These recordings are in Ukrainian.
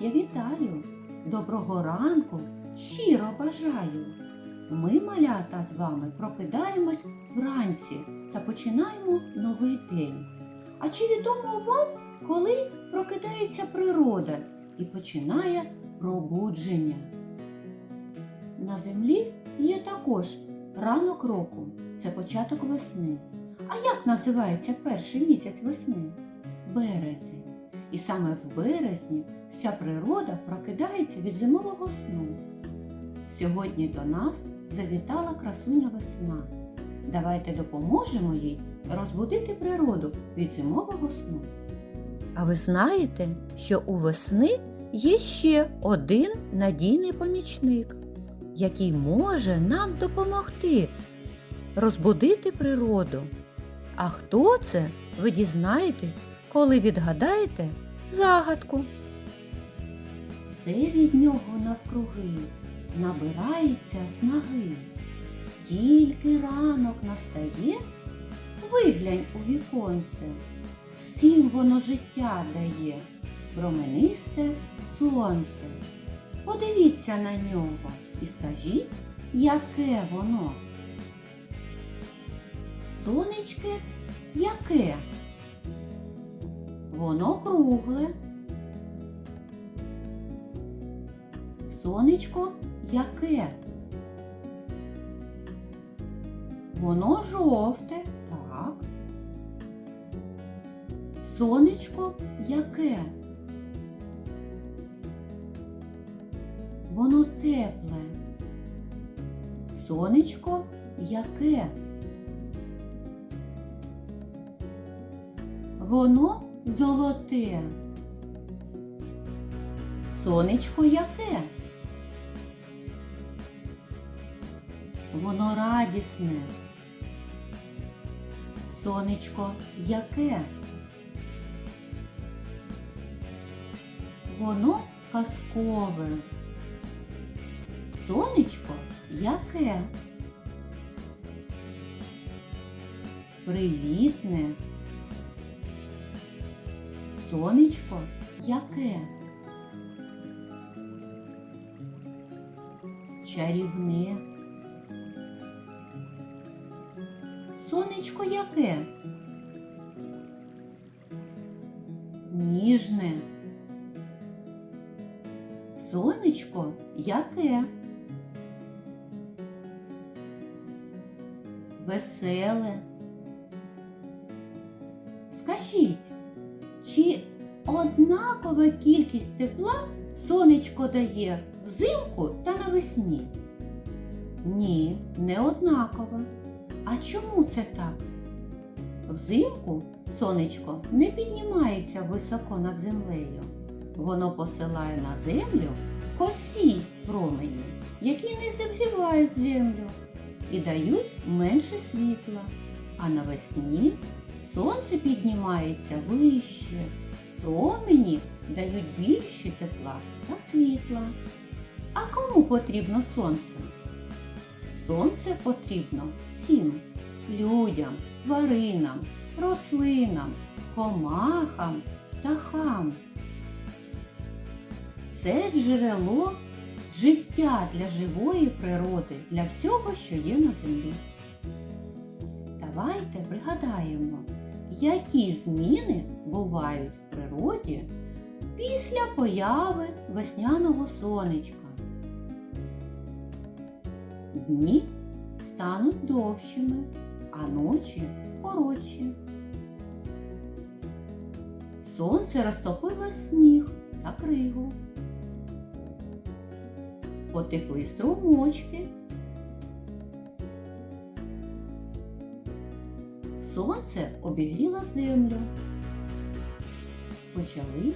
я вітаю, доброго ранку щиро бажаю. Ми, малята, з вами прокидаємось вранці та починаємо новий день. А чи відомо вам, коли прокидається природа і починає пробудження? На землі є також ранок року, це початок весни. А як називається перший місяць весни? Березень. І саме в березні вся природа прокидається від зимового сну. Сьогодні до нас завітала красуня весна. Давайте допоможемо їй розбудити природу від зимового сну. А ви знаєте, що у весни є ще один надійний помічник, який може нам допомогти розбудити природу. А хто це, ви дізнаєтесь, коли відгадаєте загадку. Все від нього навкруги набирається снаги. Тільки ранок настає, виглянь у віконце, всім воно життя дає, променисте сонце. Подивіться на нього і скажіть, яке воно. Сонечке яке? Воно кругле. Сонечко яке? Воно жовте, так. Сонечко яке? Воно тепле. Сонечко яке? Воно золоте. Сонечко яке? Воно радісне. Сонечко яке? Воно казкове. Сонечко яке? Привітне. Сонечко яке? Чарівне. Сонечко яке? Ніжне. Сонечко яке? Веселе. Скажіть, чи однакова кількість тепла сонечко дає взимку та навесні? Ні, не однакова. А чому це так? Взимку сонечко не піднімається високо над землею. Воно посилає на землю косі промені, які не зігрівають землю і дають менше світла. А навесні сонце піднімається вище, промені дають більше тепла та світла. А кому потрібно сонце? Сонце потрібно всім людям, тваринам, рослинам, комахам, птахам. Це джерело життя для живої природи, для всього, що є на землі. Давайте пригадаємо, які зміни бувають в природі після появи весняного сонечка. Дні стануть довшими, а ночі коротші. Сонце розтопило сніг та кригу. Потекли струмочки. Сонце обігріло землю. Почали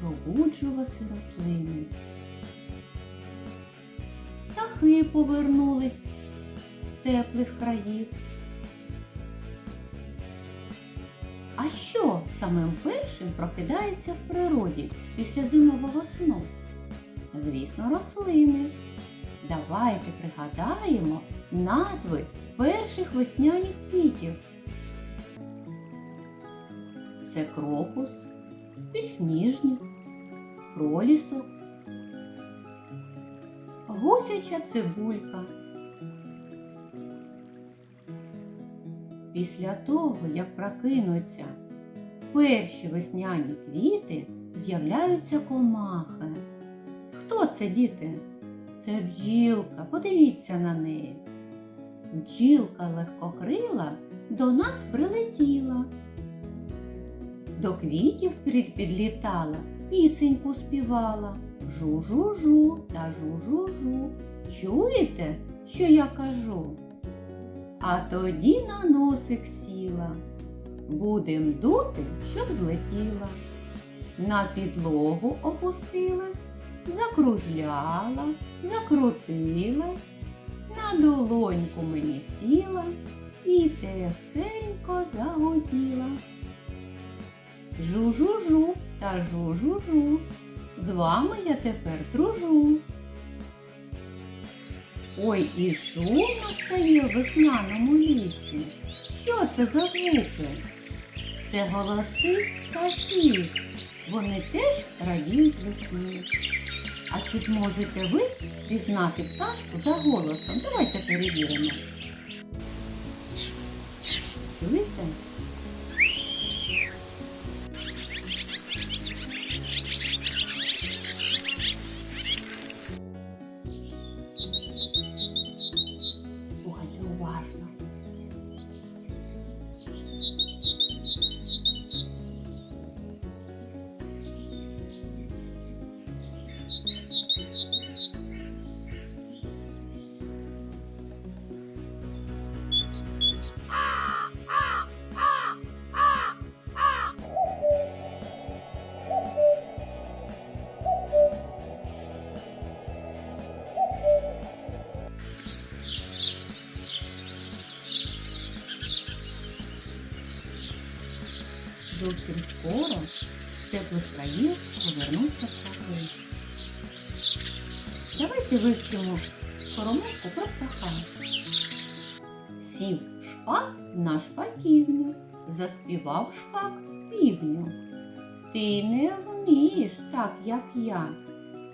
пробуджуватися рослини. Птахи повернулись з теплих країв. А що самим першим прокидається в природі після зимового сну? Звісно, рослини. Давайте пригадаємо назви перших весняних квітів. Це крокус, підсніжник, пролісок, гусяча цибулька. Після того, як прокинуться перші весняні квіти, з'являються комахи. Хто це, діти? Це бджілка, подивіться на неї. Бджілка легкокрила до нас прилетіла. До квітів під- підлітала, пісеньку співала. Жу-жу-жу та жу-жу-жу. Чуєте, що я кажу? А тоді на носик сіла. Будем дути, щоб злетіла. На підлогу опустилась, закружляла, закрутилась, на долоньку мені сіла і тихенько загуділа. Жу-жу-жу та жу-жу-жу. З вами я тепер дружу. Ой, і шумно стає в весняному лісі. Що це за звуки? Це голоси птахів. Вони теж радіють весні. А чи зможете ви пізнати пташку за голосом? Давайте перевіримо. Чуєте? Зовсім скоро з теплих країв повернуться птахи. Давайте вивчимо скоромовку про птаха. Сів шпак на шпаківню, заспівав шпак півню. Ти не вмієш так, як я,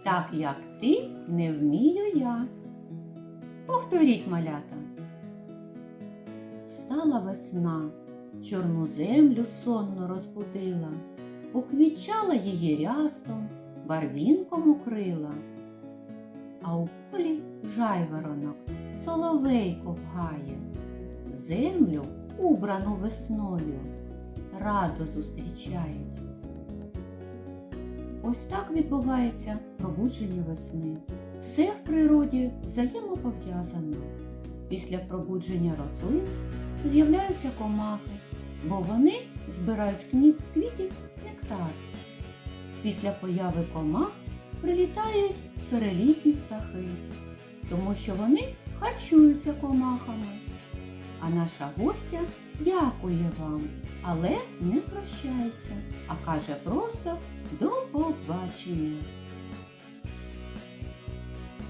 так як ти не вмію я. Повторіть малята. Встала весна, чорну землю сонно розбудила, уквічала її рястом, барвінком укрила. А у полі жайворонок соловейко вгає, землю, убрану весною, радо зустрічають. Ось так відбувається пробудження весни. Все в природі взаємопов'язано. Після пробудження рослин з'являються комахи, бо вони збирають з квітів нектар. Після появи комах прилітають перелітні птахи, тому що вони харчуються комахами. А наша гостя дякує вам, але не прощається, а каже просто до побачення.